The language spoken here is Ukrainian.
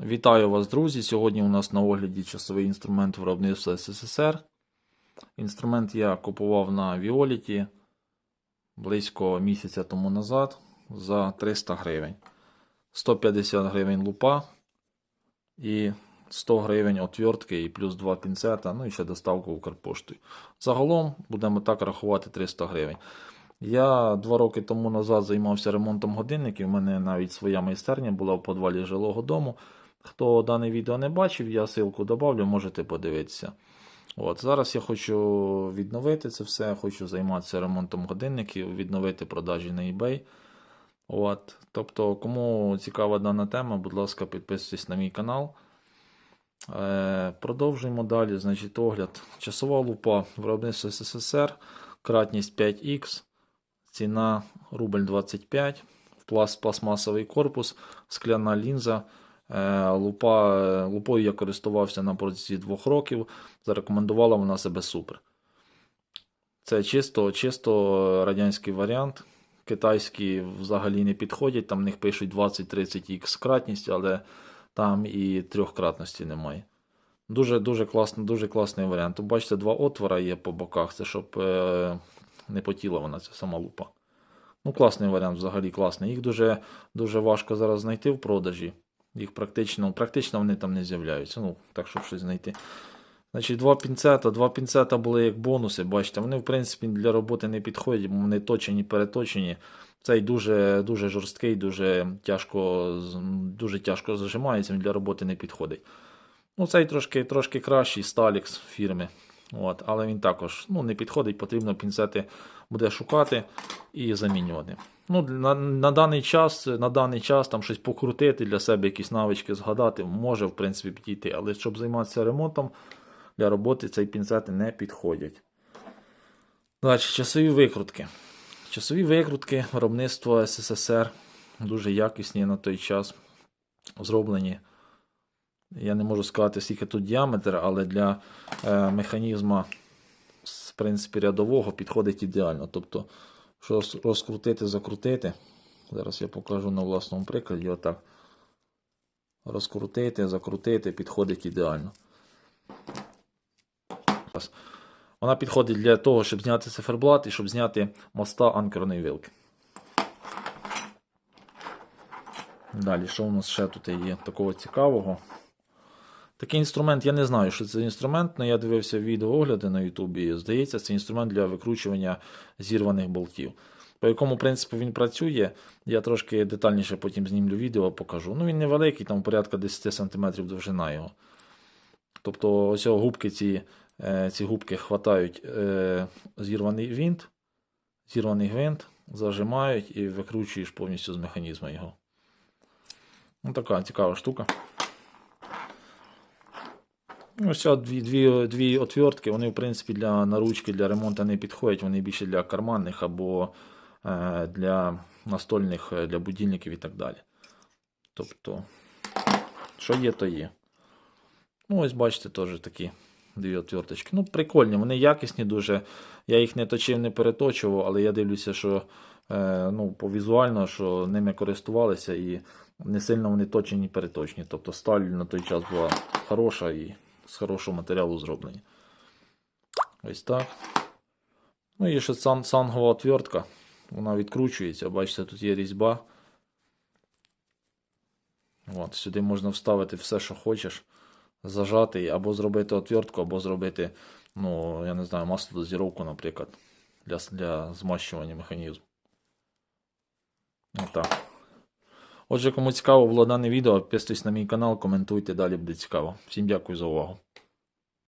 Вітаю вас, друзі! Сьогодні у нас на огляді часовий інструмент виробництва СССР. Інструмент я купував на Віоліті близько місяця тому назад за 300 гривень. 150 гривень лупа і 100 гривень отвертки і плюс 2 пінцета, ну і ще доставку Укрпоштою. Загалом будемо так рахувати 300 гривень. Я два роки тому назад займався ремонтом годинників. У мене навіть своя майстерня була в подвалі жилого дому. Хто дане відео не бачив, я ссылку добавлю, можете подивитися. От, Зараз я хочу відновити це все, хочу займатися ремонтом годинників, відновити продажі на eBay. От, Тобто, кому цікава дана тема, будь ласка, підписуйтесь на мій канал. Е, Продовжуємо далі. Значить, огляд. Часова лупа виробництво СССР, кратність 5х, ціна рубль 25, пласт, пластмасовий корпус, скляна лінза. Е, Лупа, е, лупою я користувався на протязі двох років. Зарекомендувала вона себе супер. Це чисто, чисто радянський варіант. Китайські взагалі не підходять, там в них пишуть 20-30х кратність, але там і трьохкратності немає. Дуже дуже класний, дуже класний варіант. Бачите, два отвора є по боках, це щоб е, не потіла вона, ця сама лупа. Ну, класний варіант, взагалі класний. Їх дуже, дуже важко зараз знайти в продажі. Їх практично практично вони там не з'являються. Ну, так, щоб щось знайти. Значить, два пінцета. Два пінцета були як бонуси, бачите, вони, в принципі, для роботи не підходять, бо вони точені, переточені. Цей дуже дуже жорсткий, дуже тяжко дуже тяжко зажимається, він для роботи не підходить. Ну, Цей трошки трошки кращий Stalix фірми. От, Але він також ну, не підходить, потрібно пінцети буде шукати і замінювати. Ну, на, на даний час на даний час там щось покрутити для себе, якісь навички згадати, може, в принципі, підійти. Але щоб займатися ремонтом для роботи, ці пінцети не підходять. Далі, часові викрутки. Часові викрутки виробництва СССР дуже якісні на той час зроблені. Я не можу сказати, скільки тут діаметр, але для е, механізма в принципі, рядового підходить ідеально. Тобто, що розкрутити, закрутити. Зараз я покажу на власному прикладі. Отак. Розкрутити, закрутити, підходить ідеально. Вона підходить для того, щоб зняти циферблат і щоб зняти моста анкерної вилки. Далі, що у нас ще тут є такого цікавого? Такий інструмент, я не знаю, що це інструмент, але я дивився відеоогляди на Ютубі. Здається, це інструмент для викручування зірваних болтів. По якому принципу він працює, я трошки детальніше потім знімлю відео, покажу. Ну, він невеликий, там порядка 10 см довжина його. Тобто, ось губки ці е, ці губки хватають е, зірваний винт, зірваний гвинт, зажимають і викручуєш повністю з механізму його. Ну, така цікава штука. Ось дві дві, дві отвертки, вони, в принципі, для наручки, для ремонту не підходять, вони більше для карманних або е, для настольних, е, для будильників і так далі. Тобто, що є, то є. Ну, ось бачите, теж такі дві отверточки. Ну, прикольні, вони якісні дуже. Я їх не точив, не переточував, але я дивлюся, що е, ну, по візуально, що ними користувалися і не сильно вони точені переточні. Тобто сталь на той час була хороша і з хорошого матеріалу зроблені. Ось так. Ну і ще сан сангова отвертка. Вона відкручується, бачите, тут є різьба. От, Сюди можна вставити все, що хочеш. Зажати або зробити отвертку, або зробити, ну, я не знаю, маслодозіровку, наприклад, для для змащування механізму. Отак. Отже, кому цікаво було дане відео, підписуйтесь на мій канал, коментуйте, далі буде цікаво. Всім дякую за увагу.